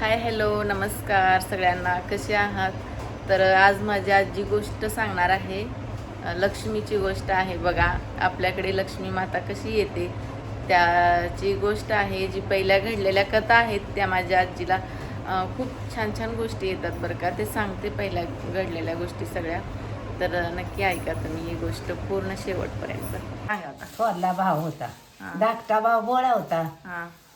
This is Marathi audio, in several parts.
हाय हॅलो नमस्कार सगळ्यांना. कसे आहात? तर आज माझी आजी गोष्ट सांगणार आहे. लक्ष्मीची गोष्ट आहे बघा. आपल्याकडे लक्ष्मी माता कशी येते? त्याची गोष्ट आहे जी पहिल्या घडलेल्या कथा आहेत त्या माझ्या आजीला खूप छान छान गोष्टी येतात बरं का. ते सांगते पहिल्या घडलेल्या गोष्टी सगळ्या. तर नक्की ऐका तुम्ही ही गोष्ट पूर्ण शेवटपर्यंत. आता थोरला भाव होता. धाकटा भाव गोळा होता.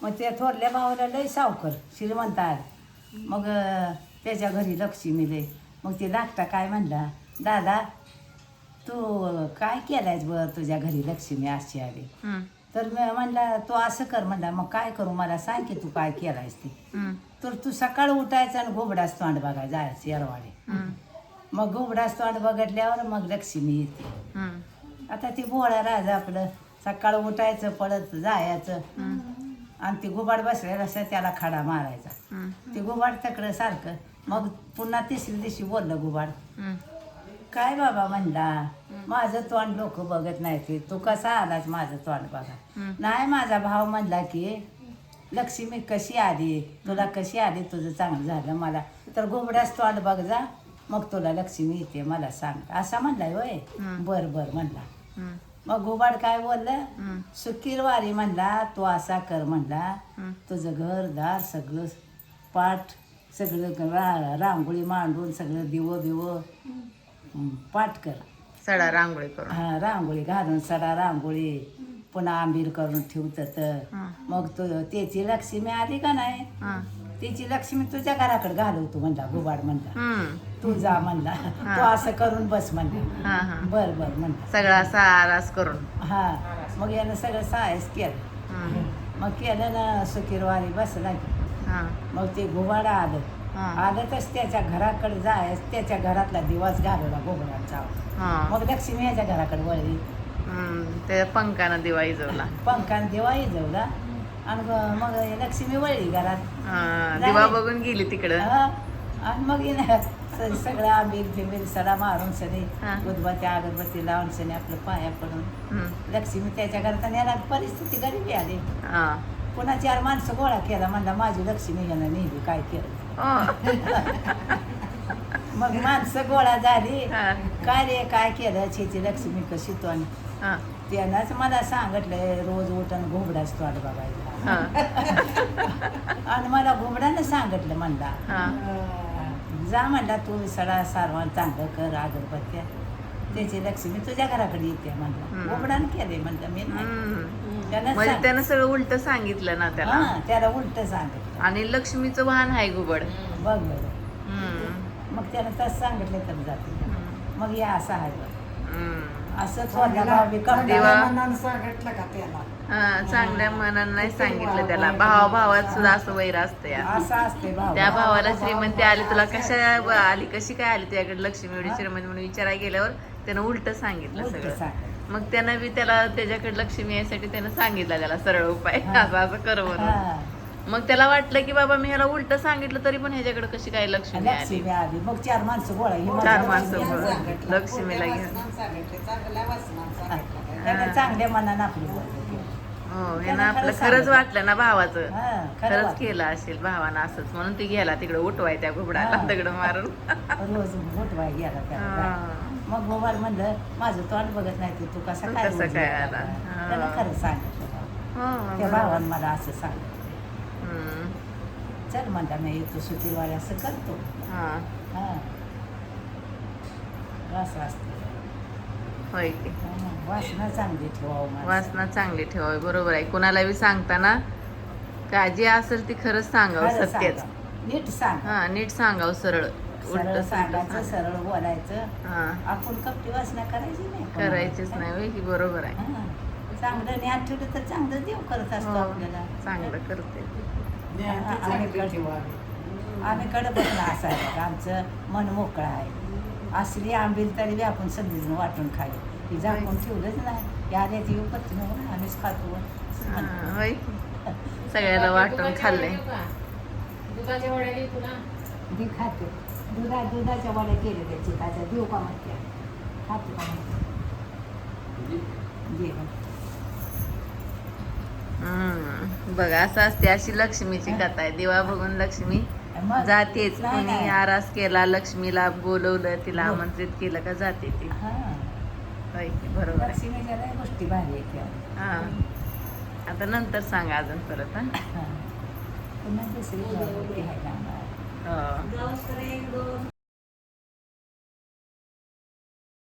मग त्या थोरल्या भावाला लय सावकर श्रीमंत आहे. मग त्याच्या घरी लक्ष्मी लय मग ते धाकटा काय म्हणला दादा तू काय केलायस ब तुझ्या घरी लक्ष्मी अशी आली? तर मी म्हणला तू असं कर म्हणला मग काय करू मला सांग की तू काय केलायस ते. तर तू सकाळ उठायचं आणि घोबडाच तोंड बघायला जायचं येरवाडे मग घोबडाच तोंड बघितल्यावर मग लक्ष्मी येते. आता ती बोळा राजा आपलं सकाळ उठायचं पळत जायचं. आणि ते गुबाड बसलेला असं त्याला खडा मारायचा. ते गुबाड तकडं सारखं मग पुन्हा तिसऱ्या दिवशी बोललं गुबाड. काय बाबा म्हणला माझं तोंड लोक बघत नाही ते तू कसा आलास माझं तोंड बघा. नाही माझा भाव म्हणला की लक्ष्मी कशी आली? तुला कशी आली? तुझं चांगलं झालं मला. तर गुबडाच तोंड बघ जा मग तुला लक्ष्मी येते मला सांग. असा म्हणलाय होय. बर बर म्हणला. मग गुबाड काय बोललं? सुकीरवारी म्हणला तू असा कर म्हणला. तुझं घरदार सगळं पाठ सगळं रा रांगोळी मांडून सगळं दिव बिव पाठ कर. सडा रांगोळी करून. हा रांगोळी घालून सडा रांगोळी पुन्हा आंबील करून ठेवत मग तू त्याची लक्ष्मी आली का नाही? हं, त्याची लक्ष्मी तुझ्या घराकडे घालवतो म्हणला गुबाड म्हणला. तू जा म्हणला. तू असं करून बस म्हणला. हं, हं. बर बर म्हणला. सगळा सारास करून. हा. मग यानं सगळं सायस केलं. मग केलं ना सुकीरवारी बसला. की हं, मग ते घुबाडा आलं. हं, आलंच त्याच्या घराकडे जायच त्याच्या घरातला दिवस घालवला हं, मग लक्ष्मी याच्या घराकडे वळली. हं. त्या पंखानं दिवा इजवला. पंखान दिवा इजवला. आणि मग लक्ष्मी वळली घरात. दिवा बघून गेली तिकडं. आणि मग सगळं आंबील फिंबील सडा मारून सनी हा. उदबत्ती अगरबत्ती लावून सनी आपलं पाया पडून. लक्ष्मी त्याच्या घरात आणि परिस्थिती गरीबी आली. पुन्हा चार माणसं गोळा केला. म्हणला माझी लक्ष्मी यानं नेली. काय केलं? मग माणसं गोळा झाली. काय रे काय केलं? छेची लक्ष्मी कशी तो आणि त्यानंच मला सांगितलंय रोज उठून बघायला हं, आणि मला घोबडानं सांगितलं म्हणला हं. जा म्हणला तू सडा सारवण चांगलं कर अगरबत्त्या त्याची लक्ष्मी तुझ्या घराकडे येते म्हणला. हम्म. घोबडानं केले म्हणलं मी नाही. त्यानं म्हणजे सांग- त्यानं सगळं उलट सांगितलं ना त्याला. हा त्याला उलट सांगितलं. आणि लक्ष्मीचं वाहन आहे गुबड. बघ बरं. हं, मग त्यानं तसं सांगितलं तर जाते. मग या असं आहे बघ. हं. असं भावी देवा सांगितलं का त्याला? चांगल्या मनानं नाही सांगितलं त्याला. भावा भावात सुद्धा असं वैर असतं या असं असते भाव. त्या भावाला श्रीमंती आली. तुला कशा आली? कशी काय आली तुझ्याकडे लक्ष्मी? एवढी श्रीमंती म्हणून विचारायला गेल्यावर त्यानं उलट सांगितलं उलट सगळं. सांगितलं. मग त्यानं बी त्याला त्याच्याकडे लक्ष्मी यायसाठी त्यानं सांगितलं त्याला सरळ उपाय. असं असं कर म्हणून. हा. मग त्याला वाटलं की बाबा मी ह्याला उलट सांगितलं तरी पण ह्याच्याकडे कशी काय लक्ष्मी आली? लक्ष्मी आली. मग चार माणसं गोळा ही चार माणसं गोळा. लक्ष्मीला घेऊन. चांगल्या मनानं आपली. हो हे ना आपलं खरं खरंच. वाटलं ना भावाचं हा, खरं खरंच. केलं असेल भावानं असंच म्हणून ती गेला तिकडे उठवाय त्या घुबडाला. दगड मारून रोज घोटवाय गेला त्याला. मग गोवाल म्हणलं माझं तोंड बघत नाही तू तू कसा काय कसं काय? आला? खरं सांगितलं हो, त्या. भावानं मला असं सांगितलं हम्म. चल म्हणला मी येतो सुट्टीवारी असं करतो हा. हा असं असतं होय की. हा, वासना चांगली ठेवावं. वासना चांगली ठेवावी बरोबर आहे. कुणाला बी सांगताना काळजी असेल ती खरंच सांगावं सत्यच. नीट सांग. हा नीट सांगावं सरळ. उलट सांगायचं सरळ बोलायचं. हा. आपण कपटी वासना करायची नाही. करायचीच नाही होय की बरोबर आहे. चांगलं ठेवलं तर चांगलं देव करत असतो हो, आपल्याला. चांगलं करते आम्ही कडे बसणं असायचं का आमचं मन मोकळं आहे. असली आंबील तरी बी आपण समजून वाटून खाली. ती झाकून ठेवलंच नाही. या ती उपत आम्हीच खातो. हा, होय की. सगळ्याला वाटून खाल्लंय. दुधाच्या वड्याने तुला. ती खाते. दुधा दुधाच्या वड्या केले त्या चिकाच्या. देऊ का म्हणते खाते का म्हणते जेवण हम्म, बघा असं असते अशी लक्ष्मीची कथा आहे. दिवा बघून लक्ष्मी जातेच. कोणी आरास केला लक्ष्मीला बोलवलं तिला आमंत्रित केलं का जाते ती. बरोबर आहे. गोष्टी भारी आता नंतर सांगा अजून परत हा? पुन्हा हो.